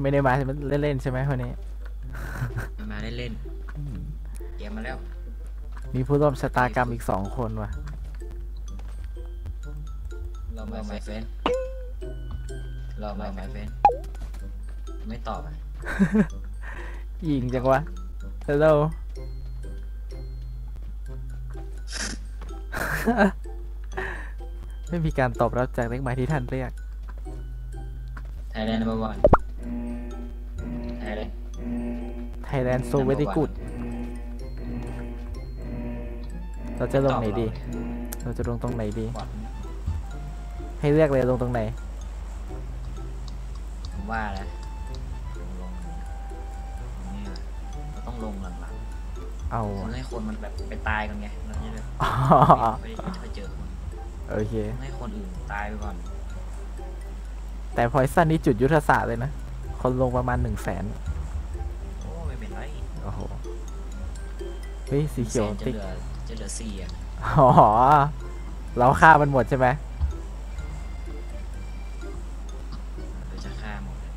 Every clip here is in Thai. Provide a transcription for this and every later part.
ไม่ได้มาเล่นๆใช่ไหมคนนี้มันมาเล่นๆเกมมาแล้ว มีผู้ร่วมชะตากรรมอีกสองคนว่ะรอมาไมเฟนรอมาไมเฟนไม่ตอบอะยิงจังวะฮัลโหลไม่มีการตอบรับจากเลขหมายที่ท่านเรียกไทยแลนด์ number one Thailand so very good เราจะลงไหนดี เราจะลงตรงไหนดีบอดให้เลือกเลยลงตรงไหน ผมว่านะลงลงตรงนี้เลยเราต้องลงหลังเอาๆต้องให้คนมันแบบไปตายกันไงเราจะแบบอ๋อไม่ได้ไม่เจอคนโอเคต้องให้คนอื่นตายไปก่อน แต่พอยซันนี่จุดยุทธศาสตร์เลยนะ คนลงประมาณหนึ่งแสน ฮ้ยสีเขียวแสนจะติ๊กเหลือจะเหลือสี่อะอ๋อเราฆ่ามันหมดใช่ไหมเดี๋ยวจะฆ่าหมดเลย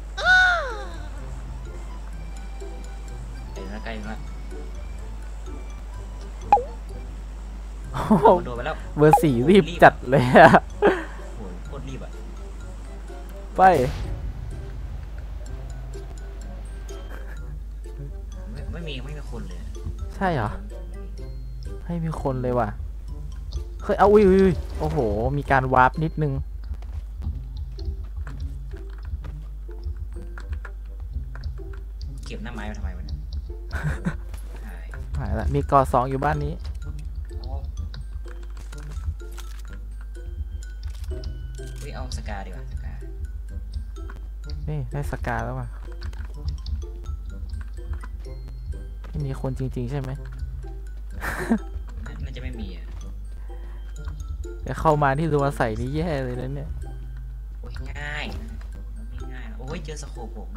เดี๋ยวนะใกล้แล้วโอ้โหโดนไปแล้วเบอร์สี่รีบจัดเลยอะโอ้ยโคตรรีบอะไป ไม่ไม่มีไม่มีคนเลย ใช่เหรอ ให้มีคนเลยว่ะเฮ้ยเอาอุ้ยอุ้ยอุ้ยโอ้โห มีการวาร์ปนิดนึง เก็บหน้าไม้มาทำไมวะเนี่ยหายหายละมีกอสองอยู่บ้านนี้โอ้เฮ้ยเอาสกาดีกว่าสกา นี่ได้สกาแล้วว่ะ ม่มีคนจริง ๆ ใช่ไหมน่าน่าจะไม่มีอะเดี๋ยวเข้ามาที่รัวใส่นี่แย่เลยนะเนี่ย โอ้ยง่ายนะมันไม่ง่ายนะโอ้ยเจอสโคปผม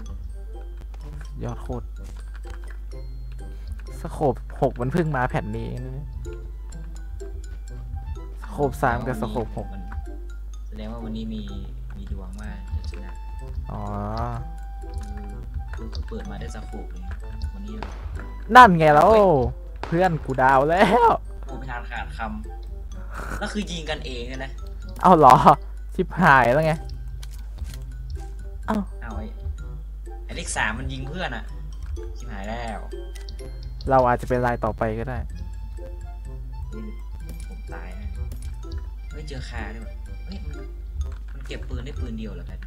ยอดโคตรสโคบหกมันเพิ่งมาแผ่นนี้เองนะเนี่ยสโคบสามกับสโคบหกมันแสดงว่าวันนี้มีมีดวงว่าจะชนะ อ๋อคือคือ เปิดมาได้สโคปเลยวันนี้นั่นไงแล้วเพื่อนกูดาวแล้วโอ้ไม่ทานขาดคำแล้วคือยิงกันเองอะนะเอาเหรอชิบหายแล้วไงเอาไอ้ไอ้เลขสามมันยิงเพื่อนอะชิบหายแล้ว เราอาจจะเป็นรายต่อไปก็ได้เฮ้ยผมตายนะเฮ้ยเจอคาด้วยว่ะเฮ้ยมันมันเก็บปืนได้ปืนเดียวเหรอครับ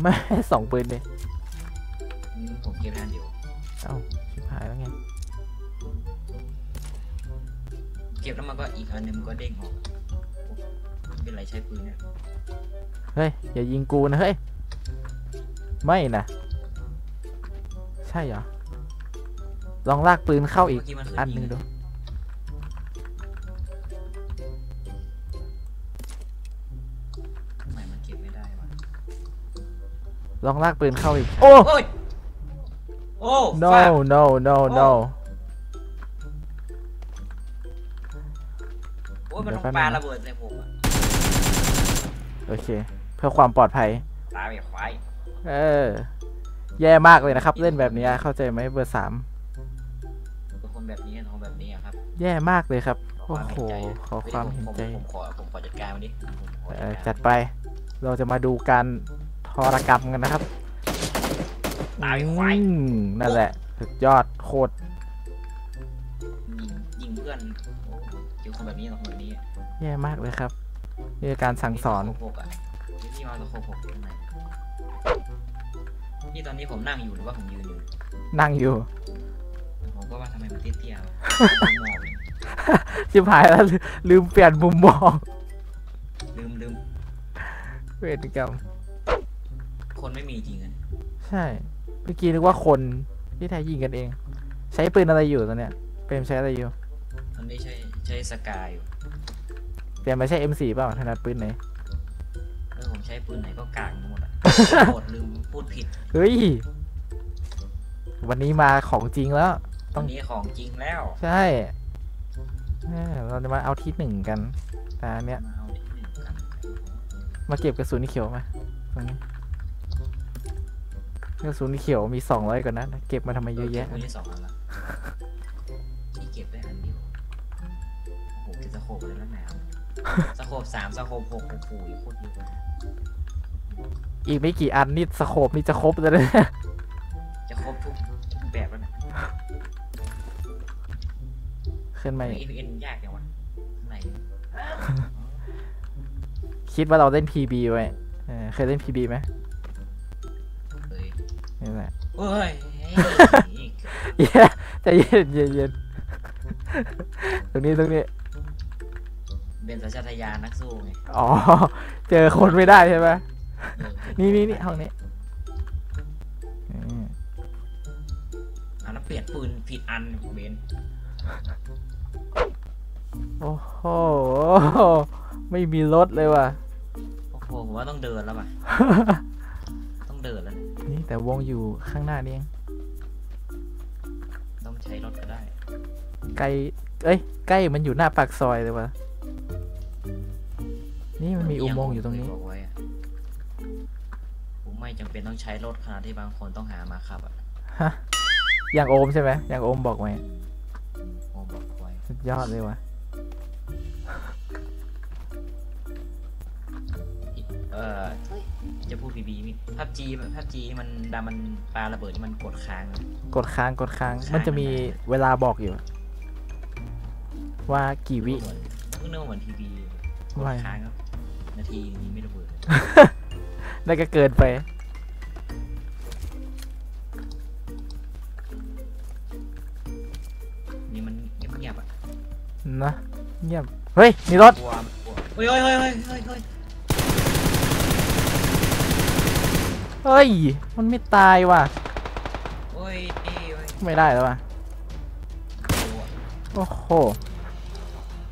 ไม่สองปืนเลย อืมผมเก็บได้อันเดียวเอ้าชิบหายแล้วไง เก็บแล้วมันก็อีกอันหนึงมันก็เด้งออกโอ้ไม่เป็นไรใช้ปืนเนี่ยเฮ้ย อย่ายิงกูนะเฮ้ย ไม่นะ ใช่เหรอ ลองลากปืนเข้าอีก เมื่อกี้มันเคยอันหยินึ่งงดู ทำไมมันเก็บไม่ได้วะลองลากปืนเข้าอีก โอ้ โอ้ย โอ้ no ฟาด no no no โอ้ยมันต้องเดี๋ยวแป๊บนึงปาระเบิดใส่ผมอะโอเค เพื่อความปลอดภัย ตายไปควายเออ แย่มากเลยนะครับ เล่นแบบนี้เข้าใจไหมเบอร์สามเป็นคนแบบนี้น้องแบบนี้อะครับ แย่มากเลยครับขอโอ้ความโหเห็นใจขอความเห็นใจผมผมขอ ผมขอจัดการมันดิผมขอเออจัจัดดการไป เราจะมาดูการทรกรรมกันนะครับ ตายควายอืมนั่นแหละ สุดยอดโคตรยิงยิงเพื่อนโอ้เจอคนแบบนี้เหรอคนแบบนี้แย่มากเลยครับนี่คือการสั่งสอนโคหกอะนี่ที่มาตะโคหกทำไมนี่ตอนนี้ผมนั่งอยู่หรือว่าผมยืนอยู่ นั่งอยู่ ผมก็ว่าทำไมมันเตี้ยๆวะมองชิบหายแล้วลืลืมเปลี่ยนมุมมอง ลืมลืมเวรกรรม คนไม่มีจริงอะใช่เมื่อกี้นึกว่าคนที่แท้ยิงกันเอง ใช้ปืนอะไรอยู่ตอนเนี้ยเปรมใช้อะไรอยู่มันไม่ใช่ใช้สกายอยู่เปรมไม่ใช่ M4 เปล่าถนัดปืนไหนเออผมใช้ปืนไหนก็กากหมดอะ หมดลืมพูดผิดเฮ้ย วันนี้มาของจริงแล้วต้ตออนงนี้ของจริงแล้ว ใช่แน่เราจะมาเอาที่หนึ่งกันแต่อันเนี้ยมาเอาที่หนึ่งกันมาเก็บกระสุนที่เขียวมาตรงนี้ กระสุนเขียวมีสองร้อยกว่านัดนะเก็บมาทำไมเยอะแยะก็บไว้ได้สองอันละที่เก็บได้อันเดียวโอ้โหเก็บสโคปเลยแล้วหนาวสโคปสามสโคปหกโอ้โหโคตรเยอะอีกไม่กี่อันนี่สโคปนี่จะครบแล้วนะจะครบทุกทุกแบบแล้วนะขึ้นมาเอ็นเอ็นยากจังวะข้างในคิดว่าเราเล่น PB ไว้เออเคยเล่น PB ไหมเฮ้ย นี่แหละเฮ้ยเย้ใจเย็นเย็นเย็นตรงนี้ตรงนี้ เป็นสัญชาตญาณนักสู้ไงอ๋อ เจอคนไม่ได้ใช่ไหมเออนี่นี่นี่ห้องนี้อืมอะแล้วเปลี่ยนปืนผิดอันเบนโอ้โห ไม่มีรถเลยว่ะ โอ้โหผมว่าต้องเดินแล้วป่ะต้องเดิน แล้วเนี่ยนี่แต่วงอยู่ข้างหน้านี่เองต้องใช้รถก็ได้ใกล้เอ้ย ใกล้มันอยู่หน้าปากซอยเลยว่ะนี่มันมีอุโมงค์อยู่ตรงนี้เคบอกไว้อะผมไม่จำเป็นต้องใช้รถขนาดที่บางคนต้องหามาขับอะฮะอย่างโอมใช่ไหมอย่างโอมบอกไว้ผมบอกไว้สุดยอดเลยว่ะเออ จะพูดพีบีนี่ภาพจีภาพจีมันดามันปลาระเบิดที่มันกดค้างอะกดค้างกดค้างค้างมันจะมีเวลาบอกอยู่ ว่ากี่วิเหมือนเพิ่งนึกว่าเหมือนพีบีกดไม่ค้างครับนาทีนี้ไม่ระเบิดเลยนั่นก็เกินไปนี่มันเงียบๆอะนะเงียบเฮ้ยมีรถกลัวมันกลัวเฮ้ยเฮ้ยเฮ้ยเฮ้ย เฮ้ยเฮ้ยเฮ้ย มันไม่ตายว่ะเฮ้ยเฮ้ยเฮ้ยไม่ได้แล้วว่ะกลัวโอ้โห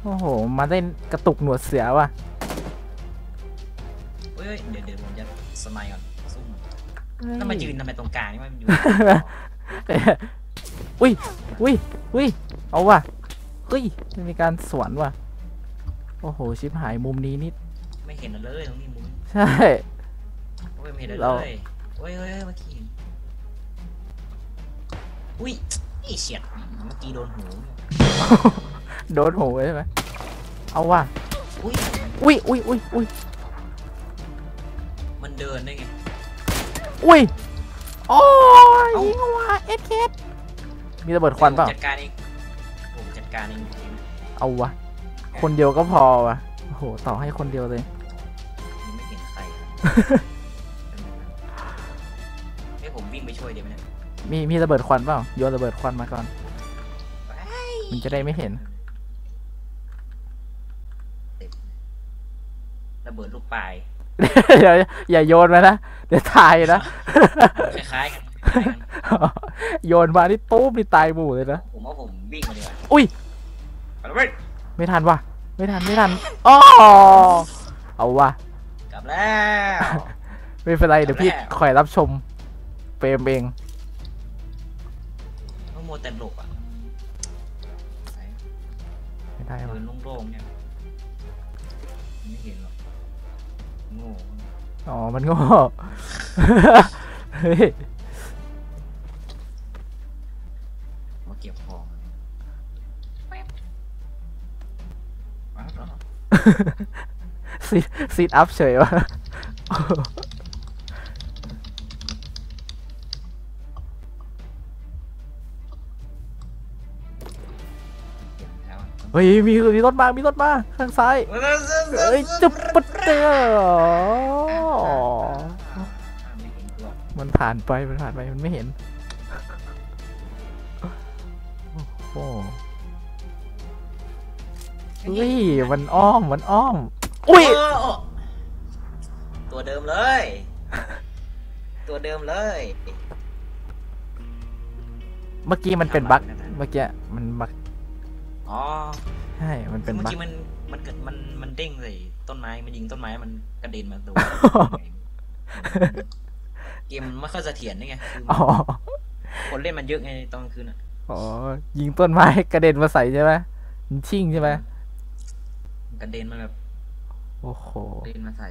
โอ้โห มาเล่นกระตุกหนวดเสือว่ะเฮ้ยเฮ้ยเดี๋ยวเดี๋ยวผมจะสไนด์ก่อนซุ่มถ้ามายืนทำไมตรงกลางนี่มันอยู่เอ้ยอุ้ยอุ้ยอุ้ยเอาว่ะเฮ้ยมันมีการสวนว่ะ โอ้โห ชิบหายมุมนี้นี่ไม่เห็นเลยตรงนี้มุม ใช่โอ้ยไม่ เห็นเลยเราเฮ้ยเฮ้ยเฮ้ยเมื่อกี้เห็นอุ้ยไอ้เฉียดเมื่อกี้โดนหูโดนหูใช่ไหมเอาว่ะอุ้ยอุ้ยอุ้ยอุ้ยอุ้ยมันเดินได้ไง อุ้ยโอ้ยเอ้ายิงว่ะเอสเคสมีระเบิดควันเปล่าผมจัดการเองผมจัดการเองจริงเอาวะคนเดียวก็พอวะโอ้โหต่อให้คนเดียวเลยยังไม่เห็นใครเลย วิ่งไปช่วยเดี๋ยวไหมเนี่ยมีมีระเบิดควันเปล่าโยนระเบิดควันมาก่อน มันจะได้ไม่เห็น ระเบิดลูกปลายเดี๋ยวอย่าโยนมานะ เดี๋ยวตายนะคล้ายๆกันคล้ายๆกันโยนมานี่ปุ๊บนี่ตายหมู่เลยนะ ผมว่าผมวิ่งมาดีกว่า อุ้ยไปเลยเว้ยไม่ทันว่ะ ไม่ทันไม่ทันอ๋อเอาว่ะ กลับแล้ว ไม่เป็นไรเดี๋ยวพี่แล้วคอยรับชมเปร มเองต้องโมวแต่หลบอะไม่ได้เดิว่ะนโล่งๆเนี่ยไม่เห็นหรอกโง่อ๋อ มันโง่เฮ้ยมาเก็บของแป๊บมาแล้วซีซีดอัพเฉยวะ เฮ้ยมีมีรถมามีรถมาข้างซ้ายเอ้ยจุ๊บปุ๊ดเตอไม่เห็นตัวมันผ่านไปมันผ่านไปมันไม่เห็นโอ้โหเฮ้ยมันอ้อมมันอ้อมอุ้ยเออตัวเดิมเลย ตัวเดิมเลย เมื่อกี้มันเป็นบั๊กเมื่อกี้มันบั๊ก อ๋อใช่มันเป็นเมื่อบั๊กกี้มันมันเกิดมันมันเด้งใส่ต้นไม้มันยิงต้นไม้มันกระเด็นมาตัวเกมมันไม่ค่อยเสถียรนี่ไงคืออ๋อคนเล่นมันเยอะไงตอนกลางคืนอะอ๋อยิงต้นไม้กระเด็นมาใส่ใช่ไหมมันชิ่งใช่ไหมกระเด็นมาแบบโอ้โหกระเด็นมาใส่